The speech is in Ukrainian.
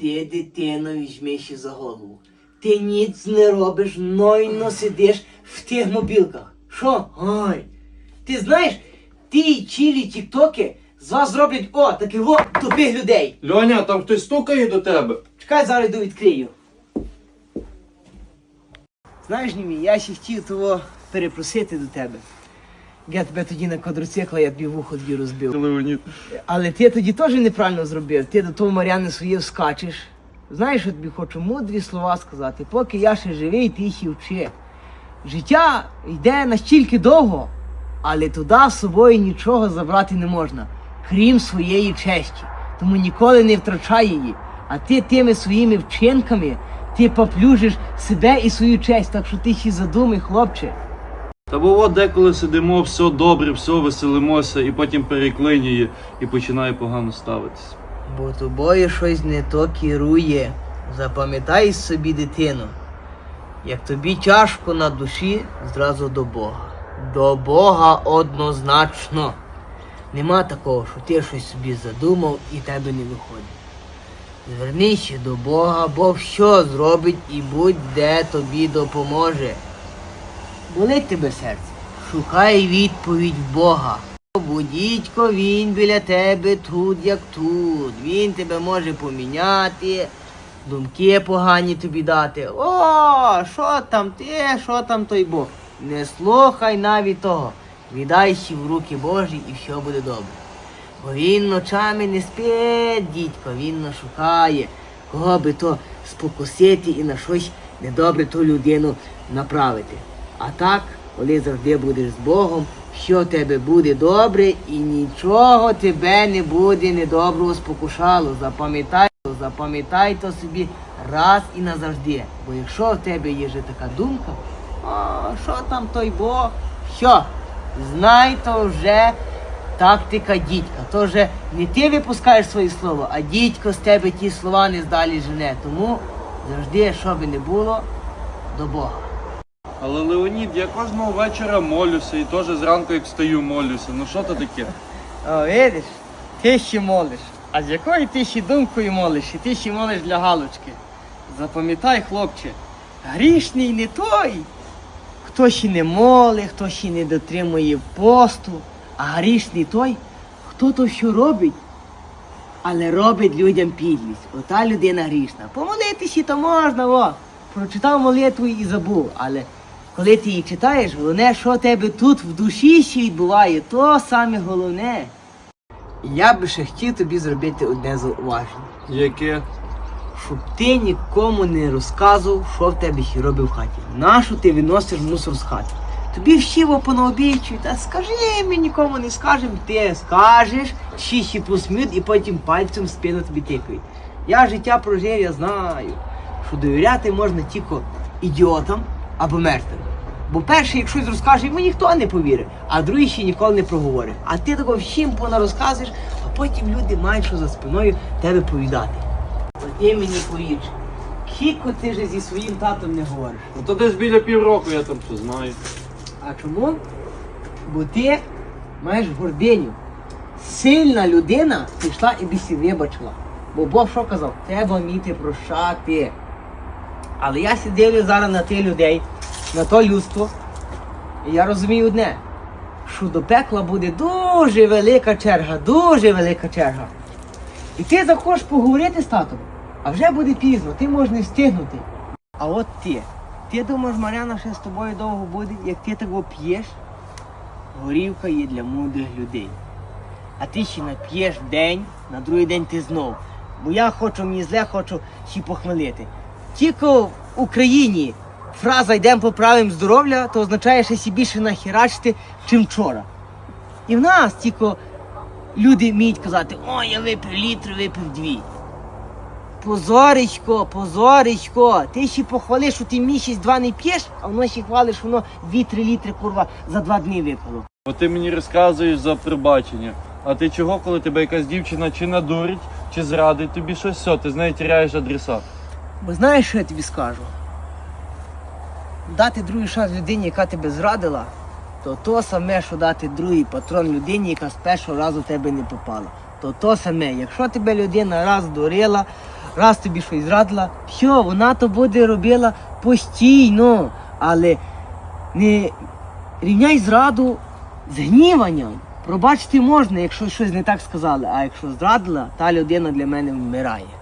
Ти, дитино, візьмеш за голову. Ти ніц не робиш, нойно сидиш в тих мобілках. Що? Ой. Ти знаєш, ті чилі тіктоки з вас зроблять о, таких о, тупих людей. Льоня, там хтось стукає до тебе. Чекай, зараз йду відкрию. Знаєш, Німі, я ще хотів того перепросити до тебе. Я тебе тоді на квадроцикла, я тобі вухо дві розбив. Леонід. Але ти тоді теж неправильно зробив. Ти до того Мар'яни своє вскачеш. Знаєш, що тобі хочу мудрі слова сказати. Поки я ще живий, ти ще вчи. Життя йде настільки довго, але туди з собою нічого забрати не можна, крім своєї честі. Тому ніколи не втрачай її. А ти тими своїми вчинками ти поплюжиш себе і свою честь. Так що ти ще задумай, хлопче. Та бо от деколи сидимо, все добре, все веселимося, і потім переклинює і починає погано ставитись. Бо тобою щось не то керує. Запам'ятай собі, дитино. Як тобі тяжко на душі, зразу до Бога. До Бога однозначно. Нема такого, що ти щось собі задумав і тебе не виходить. Звернися до Бога, Бог що зробить і будь-де тобі допоможе. Болить тебе серце. Шукай відповідь в Бога. Бо дідько він біля тебе тут, як тут. Він тебе може поміняти, думки погані тобі дати. О, що там ти, що там той Бог? Не слухай навіть того. Віддай ще в руки Божі і все буде добре. Бо він ночами не спить, дідько, він нас шукає, кого би то спокусити і на щось недобре ту людину направити. А так, коли завжди будеш з Богом, що тебе буде добре і нічого тебе не буде недоброго спокушало. Запам'ятай, запам'ятай то собі раз і назавжди. Бо якщо в тебе є вже така думка, а що там той Бог? Що? Знай то вже тактика дідька. То вже не ти випускаєш свої слова, а дідько з тебе ті слова не здалі жене. Тому завжди, що би не було, до Бога. Але Леонід, я кожного вечора молюся і теж зранку як встаю молюся. Ну що то таке? О, видиш, ти ще молиш. А з якою ти ще думкою молиш? І ти ще молиш для галочки. Запам'ятай, хлопче, грішний не той, хто ще не молить, хто ще не дотримує посту, а грішний той, хто то що робить, але робить людям підлість. Ота людина грішна. Помолитися то можна, о. Прочитав молитву і забув. Але коли ти її читаєш, головне, що тебе тут в душі ще відбуває, то саме головне. Я би ще хотів тобі зробити одне зауваження. Яке? Щоб ти нікому не розказував, що в тебе ще робить в хаті. Нащо ти виносиш мусор з хати? Тобі вщиво понаобічують, та скажи, ми нікому не скажемо, ти скажеш, ще ще посміють і потім пальцем в спину тобі тикають. Я життя прожив, я знаю, що довіряти можна тільки ідіотам або мертвим. Бо перший, якщо щось розкаже, йому ніхто не повірить, а другий ще ніколи не проговорить. А ти такого всім понарозказуєш, а потім люди мають що за спиною тебе повідати. От ти мені повір, Кіко ти же зі своїм татом не говориш. Ну то десь біля півроку я там все знаю. А чому? Бо ти маєш гординю. Сильна людина пішла і бісі вибачила. Бо Бог що казав? Треба вміти прощати. Але я сидів зараз на тих людей, на то людство. І я розумію одне, що до пекла буде дуже велика черга, дуже велика черга. І ти захочеш поговорити з татом, а вже буде пізно, ти можеш не встигнути. А от ти. Ти думаєш, Мар'яна ще з тобою довго буде, як ти того п'єш? Горівка є для мудрих людей. А ти ще нап'єш день, на другий день ти знов. Бо я хочу, мені зле, хочу ще похмелити. Тільки Україні фраза йдемо поправимо здоров'я, то означає, що ще більше нахерачити, чим вчора. І в нас тільки люди вміють казати, ой, я випив літр, випив дві. Позоричко, позоричко, ти ще похвалиш, що ти місяць два не п'єш, а воно ще хвалиш, що воно 2-3 літри курва за два дні випило. Бо ти мені розказуєш за прибачення. А ти чого, коли тебе якась дівчина чи надурить, чи зрадить тобі щось, все, ти з нею тіряєш адреса. Бо знаєш, що я тобі скажу? Дати другий шанс людині, яка тебе зрадила, то то саме, що дати другий патрон людині, яка з першого разу в тебе не попала. То то саме, якщо тебе людина раз дурила, раз тобі щось зрадила, все, вона то буде робила постійно. Але не рівняй зраду з гніванням. Пробачити можна, якщо щось не так сказали. А якщо зрадила, та людина для мене вмирає.